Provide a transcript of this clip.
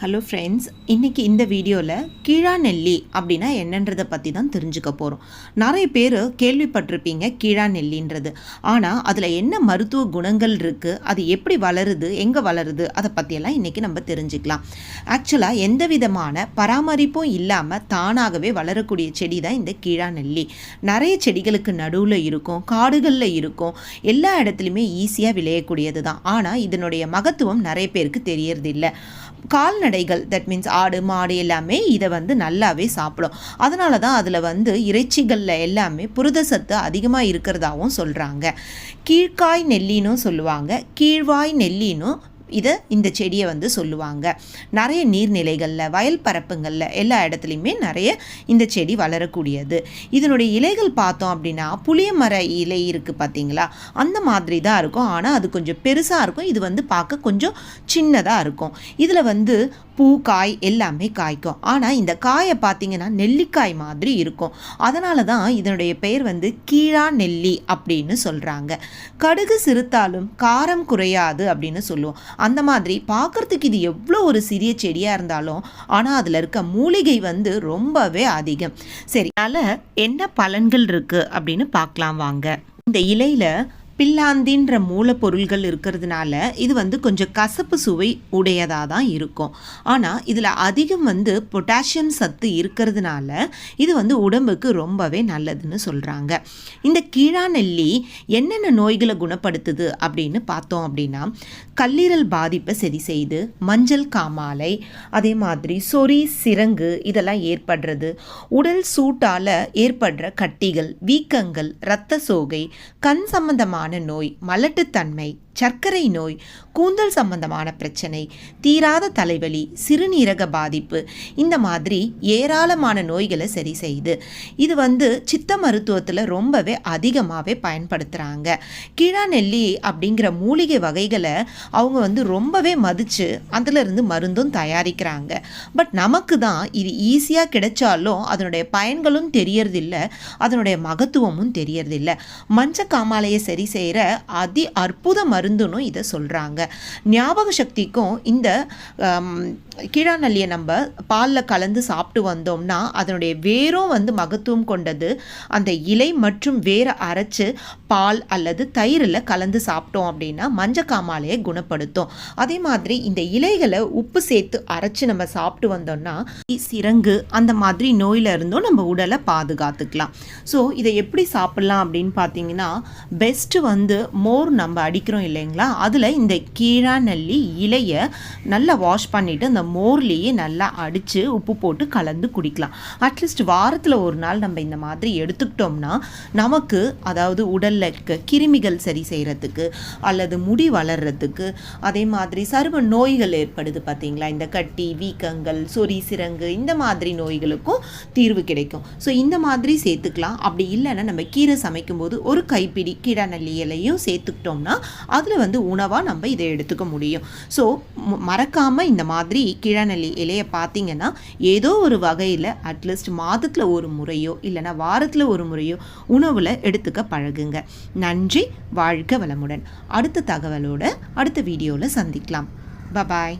Hello friends இன்றைக்கி இந்த வீடியோவில் கீழா நெல்லி அப்படின்னா என்னன்றதை பற்றி தான் தெரிஞ்சுக்க போகிறோம் நிறைய பேர் கேள்விப்பட்டிருப்பீங்க கீழா நெல்லின்றது. ஆனால் அதில் என்ன மருத்துவ குணங்கள் இருக்குது அது எப்படி வளருது எங்கே வளருது அதை பற்றியெல்லாம் இன்றைக்கி நம்ம தெரிஞ்சுக்கலாம். ஆக்சுவலாக எந்த விதமான பராமரிப்பும் இல்லாமல் தானாகவே வளரக்கூடிய செடி தான் இந்த கீழா நெல்லி. நிறைய செடிகளுக்கு நடுவில் இருக்கும் காடுகளில் இருக்கும். எல்லா இடத்துலையுமே ஈஸியாக விளையக்கூடியது தான். ஆனால் இதனுடைய மகத்துவம் நிறைய பேருக்கு தெரியறதில்லை. கால்நடைகள் தட் மீன்ஸ் ஆடு மாடு எல்லாமே இதை வந்து நல்லாவே சாப்பிடும். அதனால தான் அதில் வந்து இறைச்சிகளில் எல்லாமே புரத சத்து அதிகமாக இருக்கிறதாவும் சொல்கிறாங்க கீழ்காய் நெல்லினும் சொல்லுவாங்க. கீழ்வாய் நெல்லினும் இதை இந்த செடியை வந்து சொல்லுவாங்க. நிறைய நீர்நிலைகளில் வயல் பரப்புங்களில் எல்லா இடத்துலையுமே நிறைய இந்த செடி வளரக்கூடியது. இதனுடைய இலைகள் பார்த்தோம் அப்படின்னா புளிய மர இலை இருக்குது பார்த்தீங்களா? அந்த மாதிரி தான் இருக்கும். ஆனால் அது கொஞ்சம் பெருசாக இருக்கும். இது வந்து பார்க்க கொஞ்சம் சின்னதாக இருக்கும். இதில் வந்து பூ காய் எல்லாமே காய்க்கும். ஆனால் இந்த காயை பார்த்தீங்கன்னா நெல்லிக்காய் மாதிரி இருக்கும். அதனால தான் இதனுடைய பெயர் வந்து கீழா நெல்லி அப்படின்னு சொல்கிறாங்க கடுகு சிறுத்தாலும் காரம் குறையாது அப்படின்னு சொல்லுவோம். அந்த மாதிரி பார்க்குறதுக்கு இது எவ்வளோ ஒரு சிறிய செடியாக இருந்தாலும் ஆனால் அதில் இருக்க மூலிகை வந்து ரொம்பவே அதிகம். சரி அதனால் என்ன பலன்கள் இருக்குது அப்படின்னு பார்க்கலாம் வாங்க. இந்த இலையில் பில்லாந்தின்ற மூலப்பொருள்கள் இருக்கிறதுனால இது வந்து கொஞ்சம் கசப்பு சுவை உடையதாக தான் இருக்கும். ஆனால் இதில் அதிகம் வந்து பொட்டாசியம் சத்து இருக்கிறதுனால இது வந்து உடம்புக்கு ரொம்பவே நல்லதுன்னு சொல்கிறாங்க இந்த கீழா நெல்லி என்னென்ன நோய்களை குணப்படுத்துது அப்படின்னு பார்த்தோம் அப்படின்னா கல்லீரல் பாதிப்பை சரி செய்து மஞ்சள் காமாலை அதே மாதிரி சொறி சிரங்கு இதெல்லாம் ஏற்படுறது உடல் சூட்டால் ஏற்படுற கட்டிகள் வீக்கங்கள் இரத்த சோகை கண் சம்பந்தமான நோய் மலட்டுத்தன்மை சர்க்கரை நோய் கூந்தல் சம்பந்தமான பிரச்சனை தீராத தலைவலி சிறுநீரக பாதிப்பு இந்த மாதிரி ஏராளமான நோய்களை சரி செய்யுது இது வந்து சித்த மருத்துவத்தில் ரொம்பவே அதிகமாகவே பயன்படுத்துகிறாங்க கிழாநெல்லி அப்படிங்கிற மூலிகை வகைகளை அவங்க வந்து ரொம்பவே மதித்து அதிலிருந்து மருந்தும் தயாரிக்கிறாங்க. பட் நமக்கு தான் இது ஈஸியாக கிடைச்சாலும் அதனுடைய பயன்களும் தெரியறதில்ல அதனுடைய மகத்துவமும் தெரியறதில்ல. மஞ்ச காமாலையை சரி செய்கிற அதி அற்புத மருந்துன்னு இதை சொல்கிறாங்க ஞாபக சக்திக்கும் இந்த கீழாநல்லியை நம்ம பாலில் கலந்து சாப்பிட்டு வந்தோம்னா அதனுடைய வேரும் வந்து மகத்துவம் கொண்டது. அந்த இலை மற்றும் வேரை அரைச்சு பால் அல்லது தயிரில் கலந்து சாப்பிட்டோம் அப்படின்னா மஞ்ச காமாலையை குணப்படுத்தும். அதே மாதிரி இந்த இலைகளை உப்பு சேர்த்து அரைச்சு நம்ம சாப்பிட்டு வந்தோம்னா சிரங்கு அந்த மாதிரி நோயில் இருந்தும் நம்ம உடலை பாதுகாத்துக்கலாம். ஸோ இதை எப்படி சாப்பிட்லாம் அப்படின்னு பார்த்தீங்கன்னா பெஸ்ட்டு வந்து மோர் நம்ம அடிக்கிறோம் இல்லைங்களா? அதில் இந்த கீழா நல்லி இலையை நல்லா வாஷ் பண்ணிவிட்டு அந்த மோர்லேயே நல்லா அடித்து உப்பு போட்டு கலந்து குடிக்கலாம். அட்லீஸ்ட் வாரத்தில் ஒரு நாள் நம்ம இந்த மாதிரி எடுத்துக்கிட்டோம்னா நமக்கு அதாவது உடலில் இருக்க கிருமிகள் சரி செய்கிறதுக்கு அல்லது முடி வளர்கிறதுக்கு அதே மாதிரி சரும நோய்கள் ஏற்படுது பார்த்தீங்களா இந்த கட்டி வீக்கங்கள் சொறி சிரங்கு இந்த மாதிரி நோய்களுக்கும் தீர்வு கிடைக்கும். ஸோ இந்த மாதிரி சேர்த்துக்கலாம். அப்படி இல்லைன்னா நம்ம கீரை சமைக்கும்போது ஒரு கைப்பிடி கீழா நல்லி இலையும் சேர்த்துக்கிட்டோம்னா அதில் வந்து உணவாக நம்ம இதை எடுத்துக்க முடியும். ஸோ மறக்காமல் இந்த மாதிரி கிழநெல்லி இலையை பார்த்தீங்கன்னா ஏதோ ஒரு வகையில் அட்லீஸ்ட் மாதத்தில் ஒரு முறையோ இல்லைனா வாரத்தில் ஒரு முறையோ உணவில் எடுத்துக்க பழகுங்க. நன்றி வாழ்க வளமுடன். அடுத்த தகவலோட அடுத்த வீடியோவில் சந்திக்கலாம். பபாய்